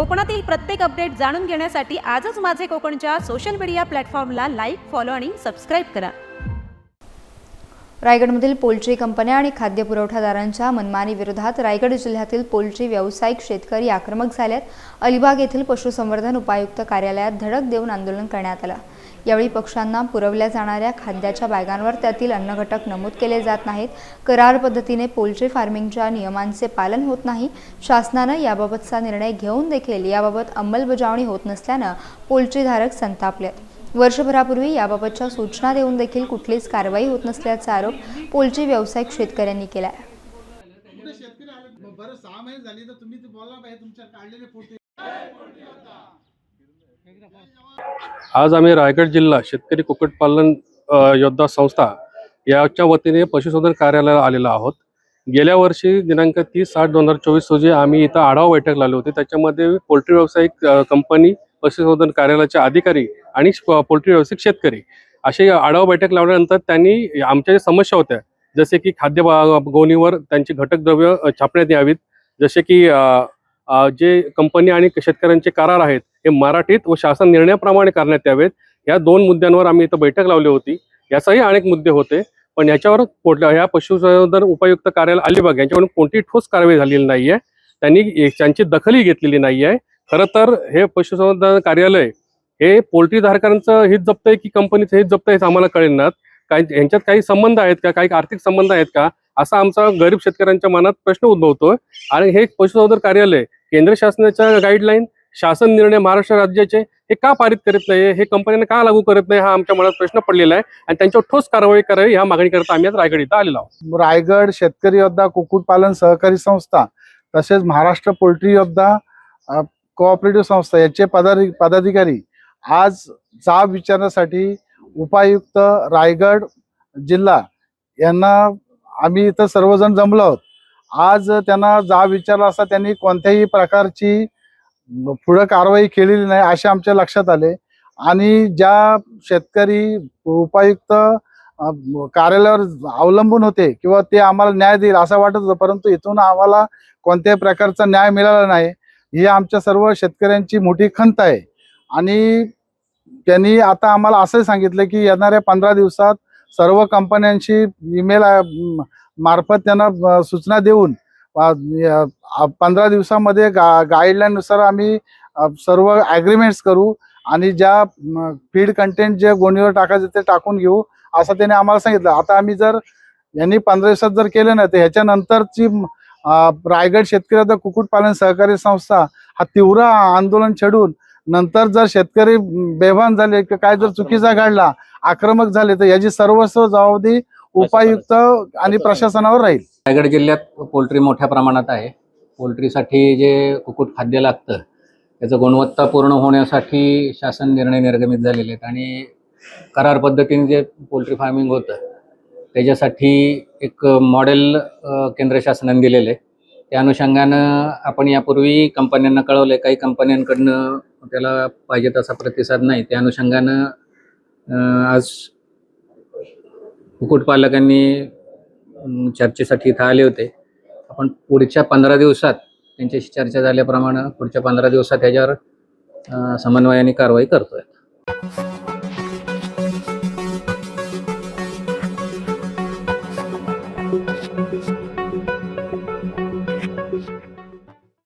कोकणातील प्रत्येक अपडेट जाणून घेण्यासाठी आजच माझे कोकणच्या सोशल मीडिया प्लॅटफॉर्मला लाईक फॉलो आणि सबस्क्राईब करा. रायगडमधील पोल्ट्री कंपन्या आणि खाद्य पुरवठादारांच्या मनमानी विरोधात रायगड जिल्ह्यातील पोल्ट्री व्यावसायिक शेतकरी आक्रमक झाल्यात. अलिबाग येथील पशुसंवर्धन उपायुक्त कार्यालयात धडक देऊन आंदोलन करण्यात आलं. यावेळी पक्ष्यांना पुरवल्या जाणाऱ्या खाद्याच्या बॅगांवर त्यातील अन्नघटक नमूद केले जात नाहीत. करार पद्धतीने पोल्ट्री फार्मिंगच्या नियमांचे पालन होत नाही. शासनानं याबाबतचा निर्णय घेऊन देखील याबाबत अंमलबजावणी होत नसल्यानं पोल्ट्रीधारक संतापलेत वर्षभरापूर्वी याबाबतच्या सूचना देऊन देखील कुठलीच कारवाई होत नसल्याचा आरोप पोल्ट्री व्यावसायिक शेतकऱ्यांनी केला आहे शेतकरी आले. बरं सहा महिने झाली तर तुम्ही बोलला पाहिजे तुमच्या काढलेले फोटो. आज आम्ही रायगड जिल्हा शेतकरी कुक्कुटपालन योद्धा संस्था याच्या वतीने पशुसंवर्धन कार्यालयाला आलेलो आहोत. गेल्या वर्षी दिनांक तीस आठ दोन हजार चोवीस रोजी आम्ही इथं आढावा बैठक लावली होती. त्याच्यामध्ये पोल्ट्री व्यावसायिक कंपनी पशुसंवर्धन कार्यालयाचे अधिकारी आणि पोल्ट्री व्यावसायिक शेतकरी असे आढावा बैठक लावल्यानंतर त्यांनी आमच्या ज्या समस्या होत्या जसे की खाद्य गोणीवर त्यांची घटक द्रव्य छापण्यात यावीत जसे की जे कंपनी आणि शेतकऱ्यांचे करार आहेत हे मराठीत व शासन निर्णयाप्रमाणे करण्यात यावेत. या दोन मुद्द्यांवर आम्ही इथं बैठक लावली होती. याचाही अनेक मुद्दे होते. पण याच्यावर कोणत्या ह्या पशुसंवर्धन उपायुक्त कार्यालय अलिबाग यांच्याकडून कोणतीही ठोस कारवाई झालेली नाहीये. त्यांनी त्यांची दखलही घेतलेली नाहीये. खरं तर हे पशुसंवर्धन कार्यालय हे पोल्ट्री धारकांचं हित जपतंय की कंपनीचं हित जपतंय हे आम्हाला कळेनात काही यांच्यात काही संबंध आहेत का? काही आर्थिक संबंध आहेत का? असा आमचा गरीब शेतकऱ्यांच्या मनात प्रश्न उद्भवतोय. आणि हे पशुसंवर्धन कार्यालय केंद्र शासनाच्या गाईडलाईन शासन निर्णय महाराष्ट्र राज्याचे हे का पारित करीत नाही? हे कंपन्यांना का लागू करत नाही? हा आमच्या मनात प्रश्न पडलेला आहे. आणि त्यांच्यावर ठोस कारवाई करावी ह्या मागणी करता आम्ही आज रायगड इथं आलेलो आहोत. रायगड शेतकरी योद्धा कुक्कुटपालन सहकारी संस्था तसेच महाराष्ट्र पोल्ट्री योद्धा कोऑपरेटिव्ह संस्था याचे पदाधिक पदाधिकारी आज जाब विचारण्यासाठी उपायुक्त रायगड जिल्हा यांना आम्ही इथं सर्वजण जमलो आहोत. आज त्यांना जा विचारला असता त्यांनी कोणत्याही प्रकारची पुढं कारवाई केलेली नाही असे आमच्या लक्षात आले. आणि ज्या शेतकरी उपायुक्त कार्यालयावर अवलंबून होते किंवा ते आम्हाला न्याय देईल असं वाटत होतं परंतु इथून आम्हाला कोणत्याही प्रकारचा न्याय मिळाला नाही. ही आमच्या सर्व शेतकऱ्यांची मोठी खंत आहे. आणि त्यांनी आता आम्हाला असं सांगितलं की येणाऱ्या पंधरा दिवसात सर्व कंपन्यांशी ईमेल मार्फत त्यांना सूचना देऊन पंधरा दिवसामध्ये गा गाईडलाईननुसार आम्ही सर्व ॲग्रीमेंट्स करू आणि ज्या फीड कंटेंट जे गोणीवर टाकायचं ते टाकून घेऊ असं त्याने आम्हाला सांगितलं. आता आम्ही जर यांनी पंधरा दिवसात जर केलं ना तर ह्याच्यानंतरची रायगड शेतकरी आता कुक्कुटपालन सहकारी संस्था हा तीव्र आंदोलन छेडून नंतर जर शेतकरी बेभान झाले काय जर चुकीचा घडला आक्रमक झाले तर याची सर्वस्व जबाबदारी उपायुक्त आणि प्रशासनावर राहील. रायगड जिल्ह्यात पोल्ट्री मोठ्या प्रमाणात आहे. पोल्ट्रीसाठी जे कुक्कुट खाद्य लागतं त्याचं गुणवत्ता पूर्ण होण्यासाठी शासन निर्णय निर्गमित झालेले आहेत. आणि करार पद्धतीने जे पोल्ट्री फार्मिंग होतं त्याच्यासाठी एक मॉडेल केंद्र शासनाने दिलेलं आहे. त्या अनुषंगानं आपण यापूर्वी कंपन्यांना कळवलं आहे काही कंपन्यांकडनं त्याला पाहिजे तसा प्रतिसाद नाही. त्या अनुषंगानं आज कुक्कुटपालकांनी चर्चेसाठी इथं आले होते. आपण पुढच्या पंधरा दिवसात त्यांच्याशी चर्चा झाल्याप्रमाणे पुढच्या पंधरा दिवसात त्याच्यावर समन्वयाने कारवाई करतोय.